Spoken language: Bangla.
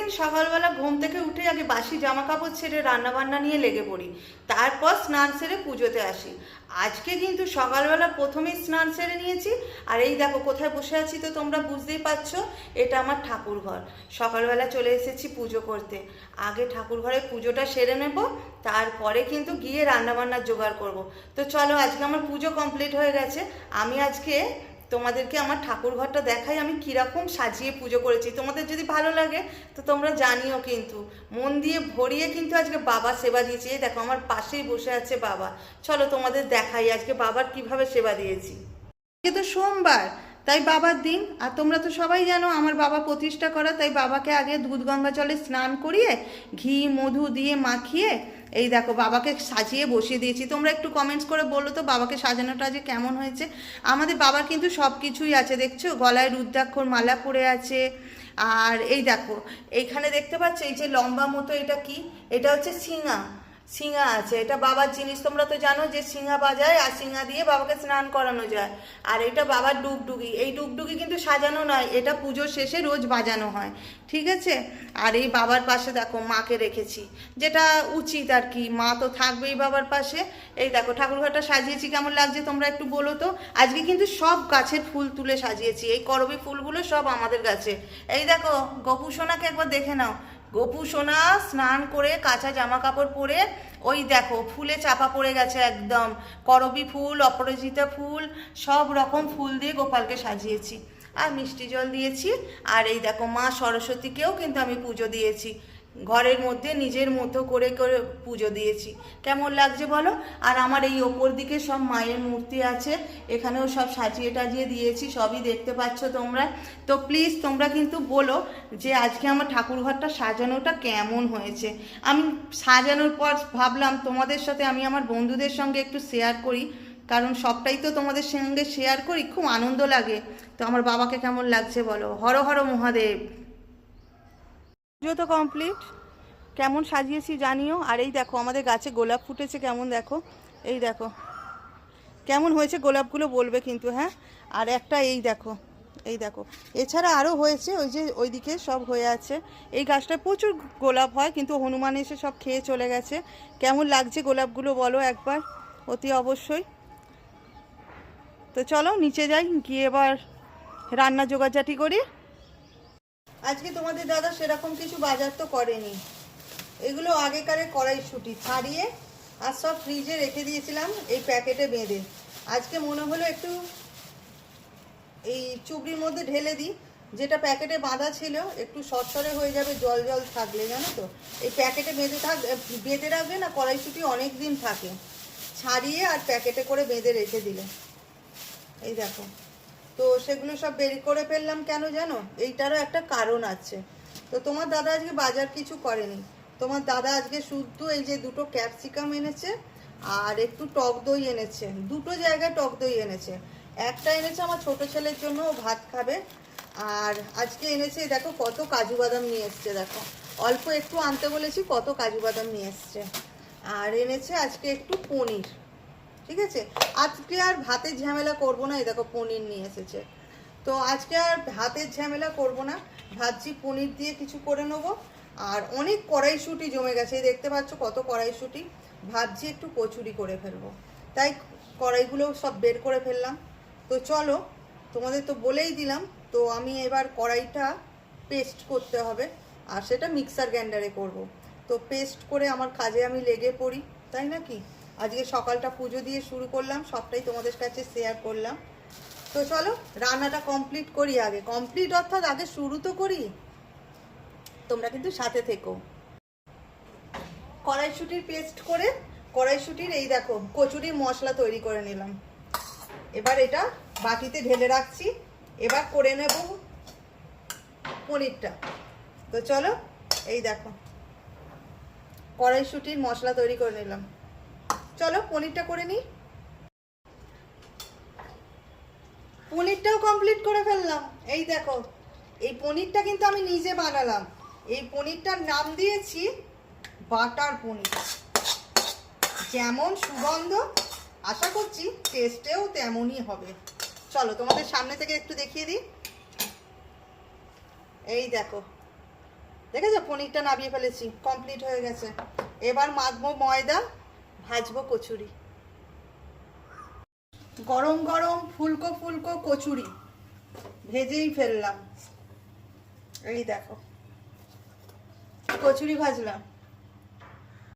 দিন সকালবেলা ঘুম থেকে উঠে আগে বাসি জামা কাপড় ছেড়ে রান্না বান্না নিয়ে লেগে পড়ি। তারপর স্নান সেরে পুজোতে আসি। আজকে কিন্তু সকালবেলা প্রথমেই স্নান সেরে নিয়েছি। আর এই দেখো, কোথায় বসে আছি তো তোমরা বুঝতেই পারছ, এটা আমার ঠাকুর ঘর সকালবেলা চলে এসেছি পুজো করতে। আগে ঠাকুর ঘরে পুজোটা সেরে নেব, তারপরে কিন্তু গিয়ে রান্না বান্নার জোগাড় করব। তো চলো, আজকে আমার পুজো কমপ্লিট হয়ে গেছে। আমি আজকে তোমাদেরকে আমার ঠাকুর ঘরটা দেখাই, আমি কীরকম সাজিয়ে পুজো করেছি। তোমাদের যদি ভালো লাগে, তো তোমরা জানিও কিন্তু। মন দিয়ে ভরিয়ে কিন্তু আজকে বাবা সেবা দিয়েছি। দেখো, আমার পাশেই বসে আছে বাবা। চলো তোমাদের দেখাই আজকে বাবার কীভাবে সেবা দিয়েছি। আজকে তো সোমবার, তাই বাবার দিন। আর তোমরা তো সবাই জানো, আমার বাবা প্রতিষ্ঠা করা, তাই বাবাকে আগে দুধ গঙ্গা জলে স্নান করিয়ে ঘি, মধু দিয়ে মাখিয়ে এই দেখো, বাবাকে সাজিয়ে বসিয়ে দিয়েছি। তোমরা একটু কমেন্টস করে বলো তো, বাবাকে সাজানোটা যে কেমন হয়েছে? আমাদের বাবার কিন্তু সব কিছুই আছে, দেখছ? গলায় রুদ্রাক্ষর মালা পরে আছে। আর এই দেখো এইখানে দেখতে পাচ্ছ, এই যে লম্বা মতো এটা কি? এটা হচ্ছে সিঙা। সিঙা আছে, এটা বাবার জিনিস, তোমরা তো জানো যে সিঙা বাজায় আর সিঙা দিয়ে বাবাকে স্নান করানো যায়। আর এটা বাবার ডুগডুগি, এই ডুগডুগি কিন্তু সাজানো নয়, এটা পুজোর শেষে রোজ বাজানো হয়, ঠিক আছে? আর এই বাবার পাশে দেখো মাকে রেখেছি, যেটা উচিত আর কি, মা তো থাকবেই বাবার পাশে। এই দেখো ঠাকুরঘরটা সাজিয়েছি, কেমন লাগছে তোমরা একটু বলো তো? আজকে কিন্তু সব গাছের ফুল তুলে সাজিয়েছি, এই করবি ফুলগুলো সব আমাদের গাছে। এই দেখো গপু সোনাকে একবার দেখে নাও গপু সোনা স্নান করে কাঁচা জামা কাপড় পরে, ওই দেখো ফুলে চাপা পড়ে গেছে একদম। করবি ফুল, অপরাজিতা ফুল, সব রকম ফুল দিয়ে গোপালকে সাজিয়েছি। আর মিষ্টি জল দিয়েছি, আর এই দেখো মা সরস্বতীকেও কিন্তু আমি পুজো দিয়েছি। ঘরের মধ্যে নিজের মতো করে করে পুজো দিয়েছি। কেমন লাগছে বলো? আর আমার এই ওপর দিকে সব মায়ের মূর্তি আছে, এখানেও সব সাজিয়ে টাজিয়ে দিয়েছি, সবই দেখতে পাচ্ছ তোমরা। তো প্লিজ তোমরা কিন্তু বলো যে আজকে আমার ঠাকুর ঘরটা সাজানোটা কেমন হয়েছে। আমি সাজানোর পর ভাবলাম তোমাদের সাথে আমি আমার বন্ধুদের সঙ্গে একটু শেয়ার করি, কারণ সবটাই তো তোমাদের সঙ্গে শেয়ার করি, খুব আনন্দ লাগে। তো আমার বাবাকে কেমন লাগছে বলো? হর হর মহাদেব। পুজো তো কমপ্লিট কেমন সাজিয়েছি জানিও। আর এই দেখো, আমাদের গাছে গোলাপ ফুটেছে কেমন দেখো। এই দেখো, কেমন হয়েছে গোলাপগুলো বলবে কিন্তু হ্যাঁ? আর একটা এই দেখো এই দেখো। এছাড়া আরও হয়েছে, ওই যে ওইদিকে সব হয়ে আছে। এই গাছটায় প্রচুর গোলাপ হয়, কিন্তু হনুমান এসে সব খেয়ে চলে গেছে। কেমন লাগছে গোলাপগুলো বলো একবার, অতি অবশ্যই। তো চলো, নিচে যাই, গিয়ে এবার রান্না জোগাড়জাটি করি। আজকে তোমাদের দাদা সেরকম কিছু বাজার তো করেনি। এগুলো আগেকারে কড়াইশুটি ছাড়িয়ে আর সব ফ্রিজে রেখে দিয়েছিলাম এই প্যাকেটে বেঁধে। আজকে মনে হলো একটু এই চুবড়ির মধ্যে ঢেলে দিই। যেটা প্যাকেটে বাঁধা ছিল, একটু সরসরে হয়ে যাবে, জল জল থাকলে, জানো তো? এই প্যাকেটে বেঁধে থাক, বেঁধে রাখবে না, কড়াইশুটি অনেক দিন থাকে। ছাড়িয়ে আর প্যাকেটে করে বেঁধে রেখে দিলে। এই দেখো। তো সেগুলো সব বের করে ফেললাম কেন জানো? এইটারও একটা কারণ আছে। তো তোমার দাদা আজকে বাজার কিছু করেনি। তোমার দাদা আজকে শুদ্ধ এই যে দুটো ক্যাপসিকাম এনেছে আর একটু টক দই এনেছে। দুটো জায়গায় টক দই এনেছে। একটা এনেছে আমার ছোট ছেলের জন্য ভাত খাবে। আর আজকে এনেছে, দেখো কত কাজু বাদাম নিয়ে এসছে, দেখো। অল্প একটু আনতে বলেছি, কত কাজু বাদাম নিয়ে এসছে। আর এনেছে আজকে একটু পনির। ঠিক আছে? আজকে আর ভাতের ঝামেলা করব না, এই দেখো পনির নিয়ে এসেছে। তো আজকে আর ভাতের ঝামেলা করব না, ভাবছি পনির দিয়ে কিছু করে নেব। আর অনেক কড়াইশুটি জমে গেছে, এই দেখতে পাচ্ছ কত কড়াইশুটি। ভাবছি একটু কচুরি করে ফেলব। তাই কড়াইগুলো সব বের করে ফেললাম। তো চলো, তোমাদের তো বলেই দিলাম, তো আমি এবার কড়াইটা পেস্ট করতে হবে, আর সেটা মিক্সার গ্রাইন্ডারে করব। তো পেস্ট করে আমার কাজে আমি লেগে পড়ি, তাই নাকি? আজকে সকালটা পুজো দিয়ে শুরু করলাম, সবটাই তোমাদের কাছে শেয়ার করলাম। তো চলো, রান্নাটা কমপ্লিট করি আগে। কমপ্লিট অর্থাৎ আগে শুরু তো করি। তোমরা কিন্তু সাথে থেকো। কড়াইশুটির পেস্ট করে, কড়াইশুটির এই দেখো কচুরির মশলা তৈরি করে নিলাম। এবার এটা বাটিতে ঢেলে রাখছি। এবার করে নেব পনিরটা। তো চলো, এই দেখো, কড়াইশুটির মশলা তৈরি করে নিলাম। চলো, পনিরটা করে নিই। পনিরটাও কমপ্লিট করে ফেললাম। এই দেখো, এই পনিরটা কিন্তু আমি নিজে বানালাম। এই পনিরটার নাম দিয়েছি বাটার পনির। যেমন সুগন্ধ, আশা করছি টেস্টেও তেমনই হবে। চলো, তোমাদের সামনে থেকে একটু দেখিয়ে দিই। এই দেখো, দেখেছ? পনিরটা নামিয়ে ফেলেছি কমপ্লিট হয়ে গেছে। এবার মাখবো ময়দা। ভাজবো কচুরি। গরম গরম ফুলকো ফুলকো কচুরি। ভেজেই ফেললাম। এই দেখো। কচুরি ভাজলাম।